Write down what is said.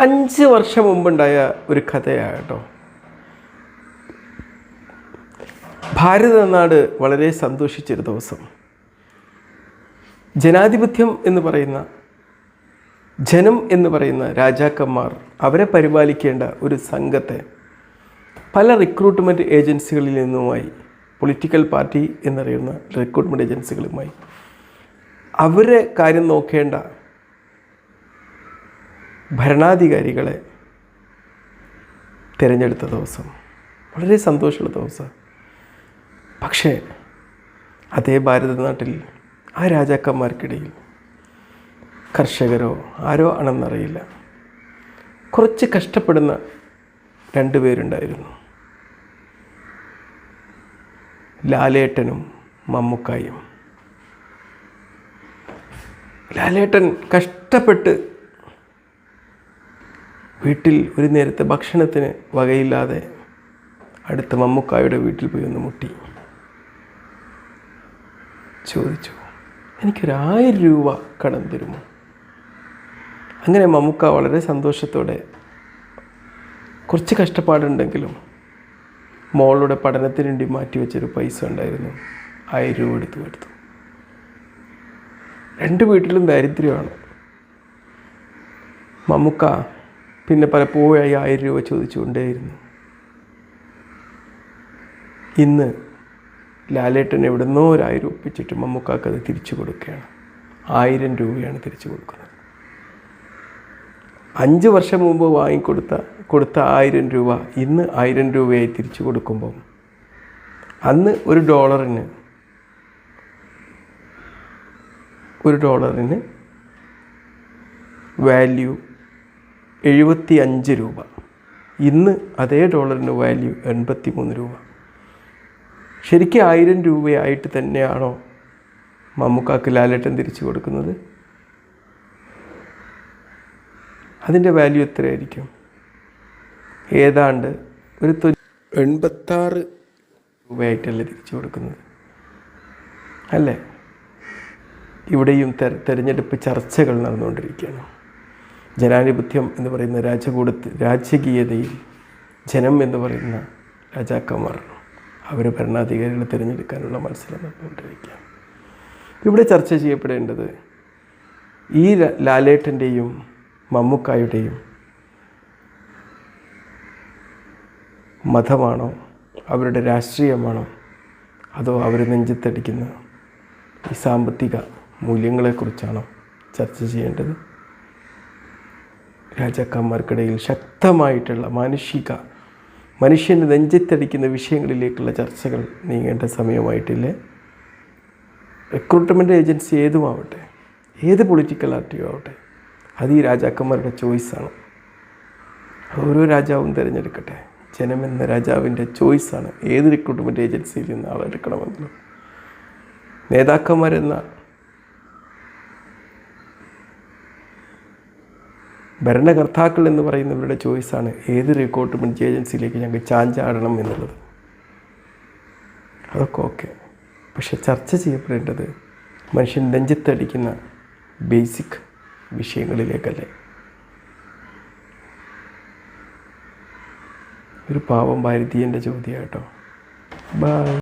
അഞ്ച് വർഷം മുമ്പുണ്ടായ ഒരു കഥയാണ് കേട്ടോ ഭാരതനാട് വളരെ സന്തോഷിച്ചൊരു ദിവസം. ജനാധിപത്യം എന്ന് പറയുന്ന ജനം എന്ന് പറയുന്ന രാജാക്കന്മാർ അവരെ പരിപാലിക്കേണ്ട ഒരു സംഘത്തെ പല റിക്രൂട്ട്മെന്റ് ഏജൻസികളിൽ നിന്നുമായി പൊളിറ്റിക്കൽ പാർട്ടി എന്നറിയുന്ന റിക്രൂട്ട്മെന്റ് ഏജൻസികളുമായി അവരെ കാര്യം നോക്കേണ്ട ഭരണാധികാരികളെ തിരഞ്ഞെടുത്ത ദിവസം. വളരെ സന്തോഷമുള്ള ദിവസം. പക്ഷേ അതേ ഭാരതനാട്ടിൽ ആ രാജാക്കന്മാർക്കിടയിൽ കർഷകരോ ആരോ ആണെന്നറിയില്ല. കുറച്ച് കഷ്ടപ്പെടുന്ന രണ്ടുപേരുണ്ടായിരുന്നു ലാലേട്ടനും മമ്മുക്കായും. ലാലേട്ടൻ കഷ്ടപ്പെട്ട് വീട്ടിൽ ഒരു നേരത്തെ ഭക്ഷണത്തിന് വകയില്ലാതെ അടുത്ത മമ്മുക്കായുടെ വീട്ടിൽ പോയി ഒന്ന് മുട്ടി. ചോദിച്ചു എനിക്കൊരായിരം രൂപ കടം തരുമോ? അങ്ങനെ മമ്മുക്ക വളരെ സന്തോഷത്തോടെ കുറച്ച് കഷ്ടപ്പാടുണ്ടെങ്കിലും മോളുടെ പഠനത്തിന് വേണ്ടി മാറ്റിവെച്ചൊരു പൈസ ഉണ്ടായിരുന്നു. ആയിരം രൂപ എടുത്തു കൊടുത്തു. രണ്ട് വീട്ടിലും ദാരിദ്ര്യമാണ്. മമ്മുക്ക പിന്നെ പലപ്പോഴും ഈ ആയിരം രൂപ ചോദിച്ചുകൊണ്ടേയിരുന്നു. ഇന്ന് ലാലേട്ടൻ എവിടുന്നോ ഒരു ആയിരം ഒപ്പിച്ചിട്ട് മമ്മൂക്കാക്ക് അത് തിരിച്ചു കൊടുക്കുകയാണ്. ആയിരം രൂപയാണ് തിരിച്ചു കൊടുക്കുന്നത്. അഞ്ച് വർഷം മുമ്പ് വാങ്ങിക്കൊടുത്ത കൊടുത്ത ആയിരം രൂപ ഇന്ന് ആയിരം രൂപയായി തിരിച്ചു കൊടുക്കുമ്പം അന്ന് ഒരു ഡോളറിന് ഒരു ഡോളറിന് വാല്യൂ എഴുപത്തി അഞ്ച് രൂപ. ഇന്ന് അതേ ഡോളറിന്റെ വാല്യൂ എൺപത്തി മൂന്ന് രൂപ. ശരിക്കും ആയിരം രൂപയായിട്ട് തന്നെയാണോ മമ്മുക്കാക്ക് ലാലേട്ടൻ തിരിച്ചു കൊടുക്കുന്നത്? അതിന്റെ വാല്യൂ എത്രയായിരിക്കും? ഏതാണ്ട് ഒരു തൊ എൺപത്താറ് രൂപയായിട്ടല്ലേ തിരിച്ചു കൊടുക്കുന്നത്. അല്ലേ? ഇവിടെയും തെര തെരഞ്ഞെടുപ്പ് ചർച്ചകൾ നടന്നുകൊണ്ടിരിക്കുകയാണ്. ജനാധിപത്യം എന്ന് പറയുന്ന രാജകൂടത്ത് രാജകീയതയിൽ ജനം എന്ന് പറയുന്ന രാജാക്കന്മാർ. അവർ ഭരണാധികാരികളെ തിരഞ്ഞെടുക്കാനുള്ള മത്സരം നടന്നുകൊണ്ടിരിക്കുകയാണ്. ഇവിടെ ചർച്ച ചെയ്യപ്പെടേണ്ടത് ഈ ലാലേട്ടന്റെയും മമ്മുക്കായുടെയും മതമാണോ? അവരുടെ രാഷ്ട്രീയമാണോ? അതോ അവർ നെഞ്ചത്തടിക്കുന്ന ഈ സാമ്പത്തിക മൂല്യങ്ങളെക്കുറിച്ചാണോ ചർച്ച ചെയ്യേണ്ടത്? രാജാക്കന്മാർക്കിടയിൽ ശക്തമായിട്ടുള്ള മാനുഷിക മനുഷ്യനെ നെഞ്ചത്തടിക്കുന്ന വിഷയങ്ങളിലേക്കുള്ള ചർച്ചകൾ നീങ്ങേണ്ട സമയമായിട്ടില്ലേ? റിക്രൂട്ട്മെന്റ് ഏജൻസി ഏതുമാവട്ടെ ഏത് പൊളിറ്റിക്കൽ പാർട്ടിയും ആവട്ടെ അത് ഈ രാജാക്കന്മാരുടെ ചോയ്സാണ് ഓരോ രാജാവും തിരഞ്ഞെടുക്കട്ടെ. ജനമെന്ന രാജാവിന്റെ ചോയ്സാണ് ഏത് റിക്രൂട്ട്മെന്റ് ഏജൻസിയിൽ നിന്ന് ആളെടുക്കണമെന്നുള്ളത് നേതാക്കന്മാരെന്ന ഭരണകർത്താക്കൾ എന്ന് പറയുന്നവരുടെ ചോയ്സാണ് ഏത് റിക്രൂട്ട്മെന്റ് ഏജൻസിയിലേക്ക് ഞങ്ങൾക്ക് ചാഞ്ചാടണം എന്നുള്ളത്. അതൊക്കെ ഓക്കെ പക്ഷെ ചർച്ച ചെയ്യപ്പെടേണ്ടത് മനുഷ്യൻ നെഞ്ചത്തടിക്കുന്ന ബേസിക് വിഷയങ്ങളിലേക്കല്ലേ. ഒരു പാവം ഭാരതീയന്റെ ചോദ്യം കേട്ടോ. ബൈ